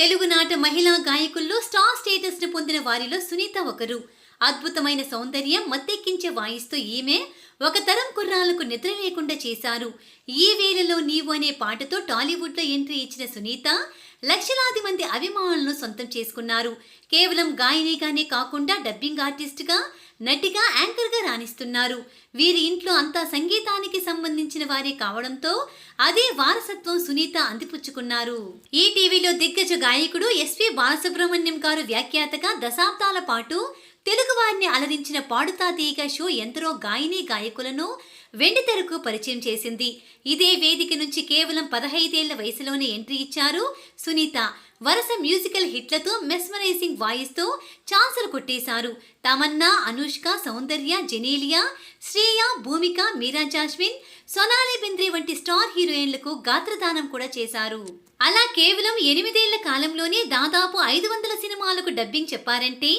తెలుగునాట మహిళా గాయకుల్లో స్టార్ స్టేటస్ను పొందిన వారిలో సునీత ఒకరు. అద్భుతమైన సౌందర్యం మత్తెక్కించే వాయిస్తూ ఈమె ఒక తరం కుర్రాలకు నిద్ర లేకుండా చేశారు. ఈ వేళలో నీవు అనే పాటతో టాలీవుడ్లో ఎంట్రీ ఇచ్చిన సునీత లక్షలాది మంది అభిమానులను సొంతం చేసుకున్నారు. కేవలం గాయనిగానే కాకుండా డబ్బింగ్ ఆర్టిస్ట్గా నటిగా యాంకర్గా రాణిస్తున్నారు. వీరి ఇంట్లో అంతా సంగీతానికి సంబంధించిన వారే కావడంతో అదే వారసత్వం సునీత అందిపుచ్చుకున్నారు. ఈ టీవీలో దిగ్గజ గాయకుడు ఎస్పి బాలసుబ్రహ్మణ్యం గారు వ్యాఖ్యాతగా దశాబ్దాల పాటు తెలుగు వారిని అలరించిన పాడుతా తీగ షో ఎందరో గాయని గాయకులను వెండితెరకు పరిచయం చేసింది. ఇదే వేదిక నుంచి కేవలం పదహైదేళ్ళ వయసులోనే ఎంట్రీ ఇచ్చారు. సునీత వరుస మ్యూజికల్ హిట్లతో మెస్మరైజింగ్ వాయిస్తో ఛాన్సులు కొట్టేశారు. తమన్నా అనుష్క సౌందర్య జెనీలియా శ్రేయ భూమిక మీరా జాస్మిన్ సొనాలి బింద్రే వంటి స్టార్ హీరోయిన్లకు గాత్రదానం కూడా చేశారు. అలా కేవలం ఎనిమిదేళ్ళ కాలంలోనే దాదాపు ఐదు వందల సినిమాలకు డబ్బింగ్ చెప్పారంటే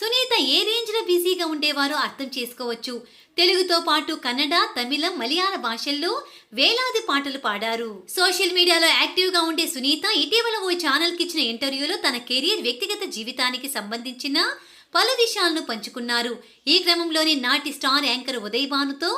సునీత ఏ రేంజ్లో బిజీగా ఉండేవారో అర్థం చేసుకోవచ్చు. తెలుగుతో పాటు కన్నడ తమిళం మలయాళ భాషల్లో వేలాది పాటలు పాడారు. సోషల్ మీడియాలో యాక్టివ్గా ఉండే సునీత ఇటీవల ఓ ఛానల్కి ఇచ్చిన ఇంటర్వ్యూలో తన కెరీర్ వ్యక్తిగత జీవితానికి సంబంధించిన పలు విషయాలను పంచుకున్నారు. ఈ క్రమంలోనే నాటి స్టార్ యాంకర్ ఉదయ్ భానుతో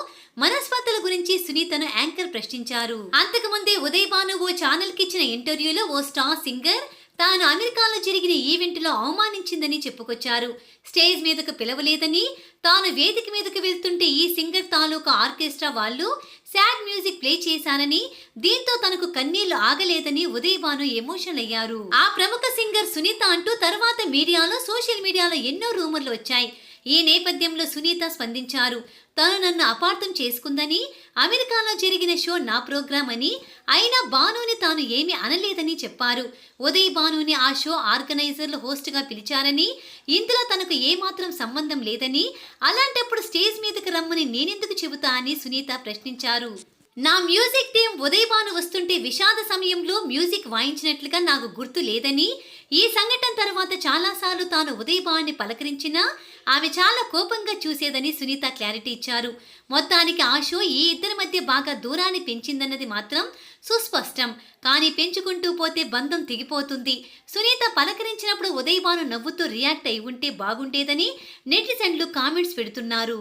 మనస్పర్ధల గురించి సునీతను యాంకర్ ప్రశ్నించారు. అంతకుముందే ఉదయ్ భాను ఓ ఛానల్కి ఇచ్చిన ఇంటర్వ్యూలో ఓ స్టార్ సింగర్ తాను అమెరికాలో జరిగిన ఈవెంట్లో అవమానించిందని చెప్పుకొచ్చారు. స్టేజ్ మీదకు పిలవలేదని తాను వేదిక మీదకు వెళ్తుంటే ఈ సింగర్ తాలూకా ఆర్కెస్ట్రా వాళ్ళు సాడ్ మ్యూజిక్ ప్లే చేశానని దీంతో తనకు కన్నీళ్ళు ఆగలేదని ఉదయభాను ఎమోషనల్ అయ్యారు ఆ ప్రముఖ సింగర్ సునీత అంటూ తర్వాత మీడియాలో సోషల్ మీడియాలో ఎన్నో రూమర్లు వచ్చాయి. ఈ నేపథ్యంలో సునీత స్పందించారు. తాను నన్ను అపార్థం చేసుకుందని అమెరికాలో జరిగిన షో నా ప్రోగ్రాం అని అయినా బానుని తాను ఏమీ అనలేదని చెప్పారు. ఉదయ్ బానుని ఆ షో ఆర్గనైజర్లు హోస్ట్గా పిలిచారని ఇందులో తనకు ఏమాత్రం సంబంధం లేదని అలాంటప్పుడు స్టేజ్ మీదకి రమ్మని నేనెందుకు చెబుతా అని సునీత ప్రశ్నించారు. నా మ్యూజిక్ టీం ఉదయభాను వస్తుంటే విషాద సమయంలో మ్యూజిక్ వాయించినట్లుగా నాకు గుర్తు లేదని ఈ సంఘటన తర్వాత చాలాసార్లు తాను ఉదయభాన్ని పలకరించినా ఆమె చాలా కోపంగా చూసేదని సునీత క్లారిటీ ఇచ్చారు. మొత్తానికి ఆ షో ఈ ఇద్దరి మధ్య బాగా దూరాన్ని పెంచిందన్నది మాత్రం సుస్పష్టం. కానీ పెంచుకుంటూ పోతే బంధం తెగిపోతుంది. సునీత పలకరించినప్పుడు ఉదయభాను నవ్వుతూ రియాక్ట్ అయి ఉంటే బాగుండేదని నెటిజన్లు కామెంట్స్ పెడుతున్నారు.